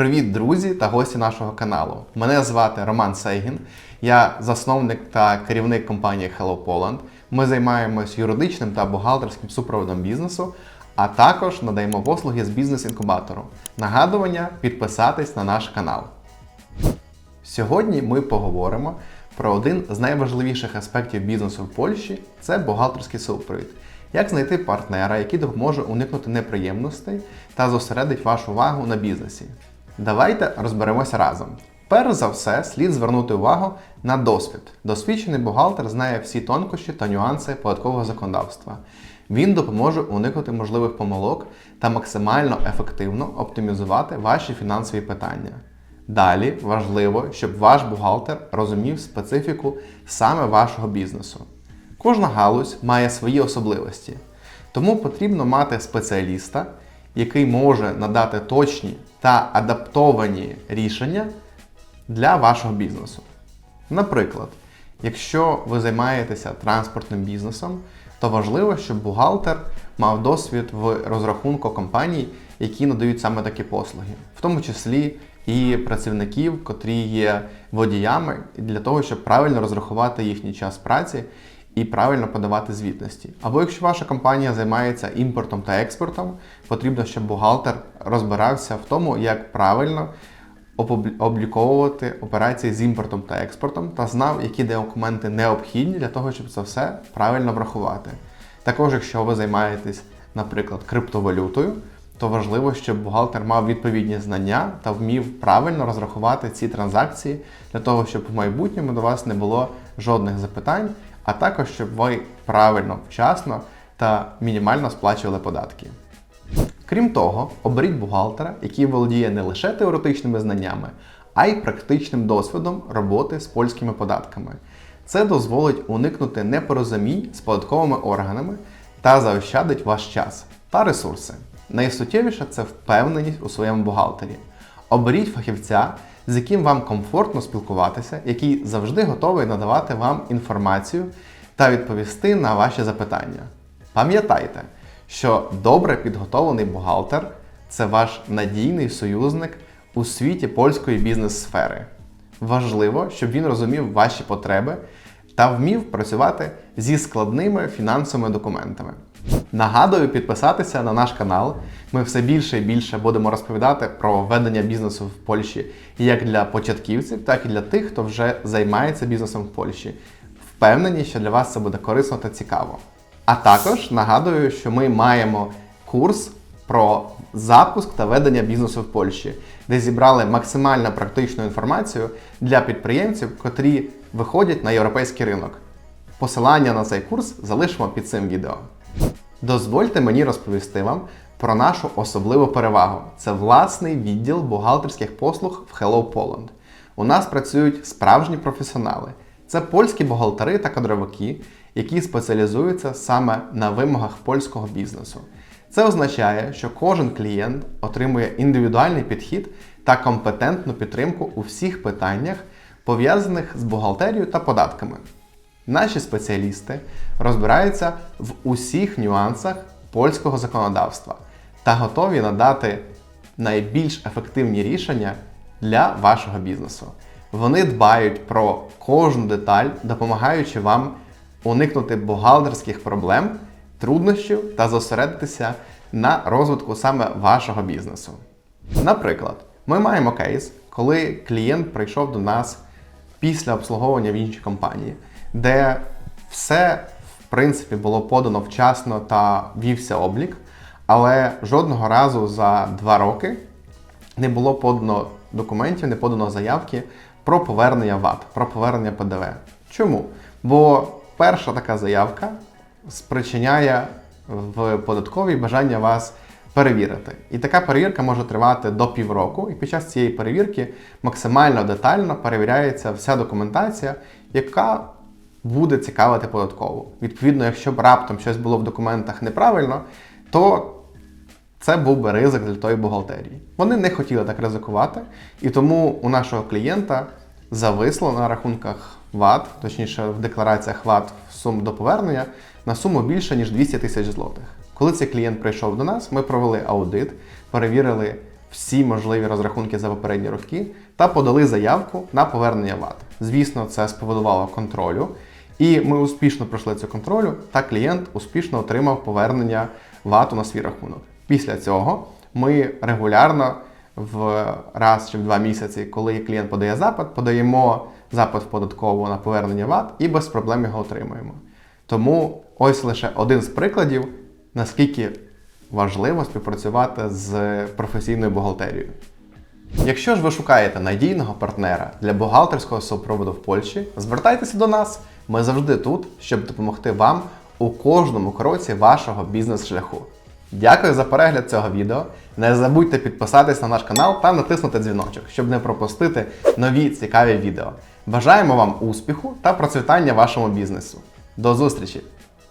Привіт, друзі та гості нашого каналу. Мене звати Роман Сейгін. Я засновник та керівник компанії Hello Poland. Ми займаємось юридичним та бухгалтерським супроводом бізнесу, а також надаємо послуги з бізнес-інкубатору. Нагадування підписатись на наш канал. Сьогодні ми поговоримо про один з найважливіших аспектів бізнесу в Польщі це бухгалтерський супровід. Як знайти партнера, який допоможе уникнути неприємностей та зосередить вашу увагу на бізнесі? Давайте розберемося разом. Перш за все, слід звернути увагу на досвід. Досвідчений бухгалтер знає всі тонкощі та нюанси податкового законодавства. Він допоможе уникнути можливих помилок та максимально ефективно оптимізувати ваші фінансові питання. Далі важливо, щоб ваш бухгалтер розумів специфіку саме вашого бізнесу. Кожна галузь має свої особливості, тому потрібно мати спеціаліста, який може надати точні та адаптовані рішення для вашого бізнесу. Наприклад, якщо ви займаєтеся транспортним бізнесом, то важливо, щоб бухгалтер мав досвід в розрахунку компаній, які надають саме такі послуги, в тому числі і працівників, котрі є водіями, для того, щоб правильно розрахувати їхній час праці і правильно подавати звітності. Або якщо ваша компанія займається імпортом та експортом, потрібно, щоб бухгалтер розбирався в тому, як правильно обліковувати операції з імпортом та експортом та знав, які документи необхідні для того, щоб це все правильно врахувати. Також, якщо ви займаєтесь, наприклад, криптовалютою, то важливо, щоб бухгалтер мав відповідні знання та вмів правильно розрахувати ці транзакції для того, щоб в майбутньому до вас не було жодних запитань, а також щоб ви правильно, вчасно та мінімально сплачували податки. Крім того, оберіть бухгалтера, який володіє не лише теоретичними знаннями, а й практичним досвідом роботи з польськими податками. Це дозволить уникнути непорозумінь з податковими органами та заощадить ваш час та ресурси. Найсуттєвіше це впевненість у своєму бухгалтері. Оберіть фахівця, з яким вам комфортно спілкуватися, який завжди готовий надавати вам інформацію та відповісти на ваші запитання. Пам'ятайте, що добре підготовлений бухгалтер це ваш надійний союзник у світі польської бізнес-сфери. Важливо, щоб він розумів ваші потреби та вмів працювати зі складними фінансовими документами. Нагадую підписатися на наш канал. Ми все більше і більше будемо розповідати про ведення бізнесу в Польщі як для початківців, так і для тих, хто вже займається бізнесом в Польщі. Впевнені, що для вас це буде корисно та цікаво. А також нагадую, що ми маємо курс про запуск та ведення бізнесу в Польщі, де зібрали максимально практичну інформацію для підприємців, котрі виходять на європейський ринок. Посилання на цей курс залишимо під цим відео. Дозвольте мені розповісти вам про нашу особливу перевагу. Це власний відділ бухгалтерських послуг в Hello Poland. У нас працюють справжні професіонали. Це польські бухгалтери та кадровики, які спеціалізуються саме на вимогах польського бізнесу. Це означає, що кожен клієнт отримує індивідуальний підхід та компетентну підтримку у всіх питаннях, пов'язаних з бухгалтерією та податками. Наші спеціалісти розбираються в усіх нюансах польського законодавства та готові надати найбільш ефективні рішення для вашого бізнесу. Вони дбають про кожну деталь, допомагаючи вам уникнути бухгалтерських проблем, труднощів та зосередитися на розвитку саме вашого бізнесу. Наприклад, ми маємо кейс, коли клієнт прийшов до нас після обслуговування в іншій компанії, де все в принципі було подано вчасно та вівся облік, але жодного разу за два роки не було подано документів, не подано заявки про повернення ВАТ, про повернення ПДВ. Чому? Бо перша така заявка спричиняє в податковій бажання вас перевірити. І така перевірка може тривати до півроку, і під час цієї перевірки максимально детально перевіряється вся документація, яка буде цікавити податкову. Відповідно, якщо б раптом щось було в документах неправильно, то це був би ризик для тої бухгалтерії. Вони не хотіли так ризикувати, і тому у нашого клієнта зависло на рахунках ВАТ, точніше в деклараціях ВАТ сум до повернення на суму більше ніж 200 тисяч злотих. Коли цей клієнт прийшов до нас, ми провели аудит, перевірили всі можливі розрахунки за попередні роки та подали заявку на повернення ВАТ. Звісно, це споводувало контролю, і ми успішно пройшли цю контролю, та клієнт успішно отримав повернення ВАТу на свій рахунок. Після цього ми регулярно в раз чи в два місяці, коли клієнт подає запит, подаємо запит в податкову на повернення ВАТ і без проблем його отримуємо. Тому ось лише один з прикладів, наскільки важливо співпрацювати з професійною бухгалтерією. Якщо ж ви шукаєте надійного партнера для бухгалтерського супроводу в Польщі, звертайтеся до нас. Ми завжди тут, щоб допомогти вам у кожному кроці вашого бізнес-шляху. Дякую за перегляд цього відео. Не забудьте підписатись на наш канал та натиснути дзвіночок, щоб не пропустити нові цікаві відео. Бажаємо вам успіху та процвітання вашому бізнесу. До зустрічі!